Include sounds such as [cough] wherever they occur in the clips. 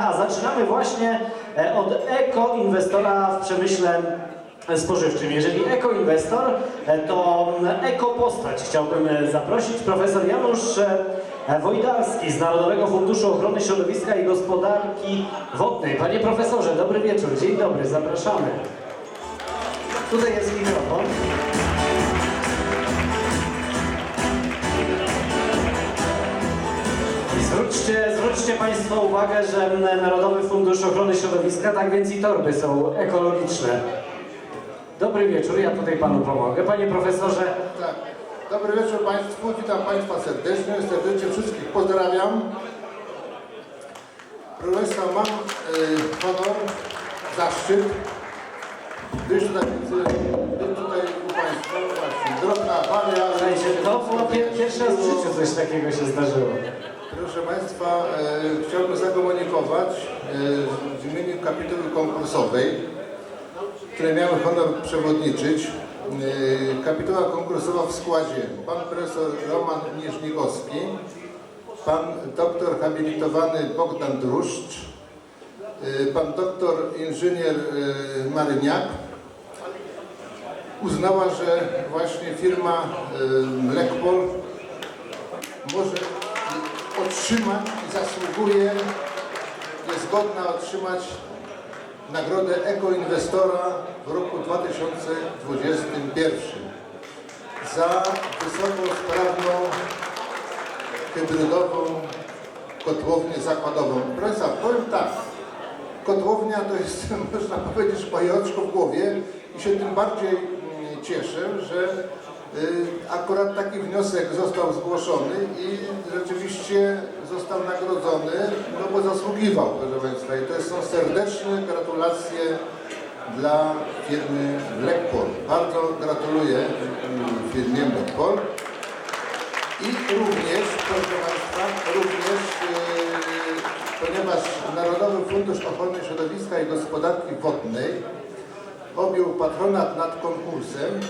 A zaczynamy właśnie e, od ekoinwestora w przemyśle spożywczym. Jeżeli ekoinwestor, e, to ekopostać chciałbym e, zaprosić. Profesor Janusz Wojdalski z Narodowego Funduszu Ochrony Środowiska i Gospodarki Wodnej. Panie profesorze, dobry wieczór. Dzień dobry, zapraszamy. Tutaj jest mikrofon. Zwróćcie, Państwo uwagę, że Narodowy Fundusz Ochrony Środowiska, tak więc i torby są ekologiczne. Dobry wieczór, ja tutaj Panu pomogę. Panie profesorze, Tak. Dobry wieczór Państwu, witam Państwa serdecznie, serdecznie wszystkich pozdrawiam. Proszę Państwa, mam e, honor, zaszczyt być tutaj, tutaj u Państwa, właśnie, drobna awaria, to było raz w życiu coś takiego się zdarzyło. Proszę Państwa, e, chciałbym zakomunikować e, w imieniu kapituły konkursowej, które miały honor przewodniczyć. E, kapituła konkursowa w składzie pan profesor Roman Nieżnigowski, pan doktor habilitowany Bogdan Druszcz, e, pan doktor inżynier e, Maryniak, uznała, że właśnie firma e, Mlekpol może otrzymać i zasługuje, jest godna otrzymać nagrodę ekoinwestora w roku 2021 za wysokosprawną, hybrydową kotłownię zakładową. Proszę powiem tak, kotłownia to jest, [laughs] można powiedzieć, moje oczko w głowie i się tym bardziej mm, cieszę, że akurat taki wniosek został zgłoszony i rzeczywiście został nagrodzony, no bo zasługiwał, proszę Państwa. I to są serdeczne gratulacje dla firmy Blackpol. Bardzo gratuluję firmie Blackpol. I również, proszę Państwa, również, yy, ponieważ Narodowy Fundusz Ochrony Środowiska i Gospodarki Wodnej objął patronat nad konkursem,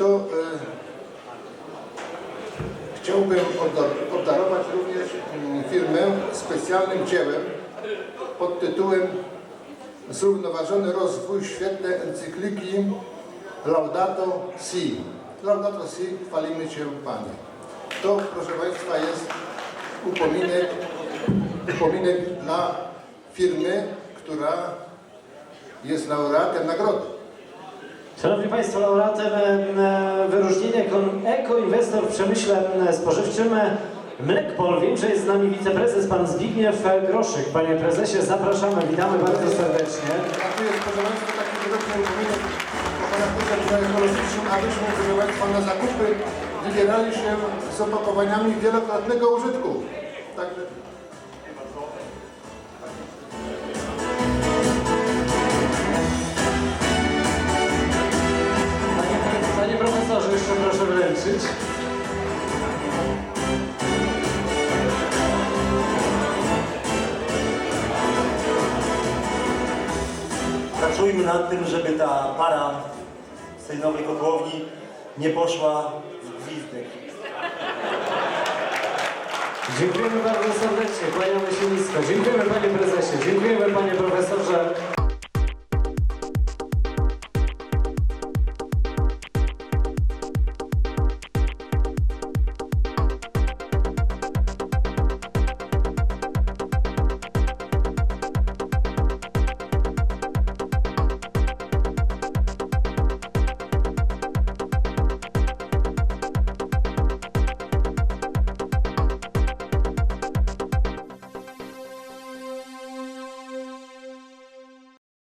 to yy, chciałbym obdarować również mm, firmę specjalnym dziełem pod tytułem Zrównoważony rozwój w świetle encykliki Laudato Si. Laudato Si, chwalimy Cię Panie. To, proszę Państwa, jest upominek, upominek dla firmy, która jest laureatem nagrody. Szanowni Państwo, laureatem e, wyróżnienia Eko- Ekoinwestor w przemyśle e, spożywczym e, Mlekpol. Wiem, że jest z nami wiceprezes pan Zbigniew Groszyk. Panie prezesie, zapraszamy, witamy bardzo serdecznie. A tu jest, proszę Państwa, taki wyroczny upominek o ekologicznym, abyśmy, Państwa, na zakupy wybierali się z opakowaniami wielokrotnego użytku. Także Pracujmy nad tym, żeby ta para z tej nowej kotłowni nie poszła w gwizdek. Dziękujemy bardzo serdecznie, kłaniamy się nisko. Dziękujemy panie prezesie, dziękujemy panie profesorze.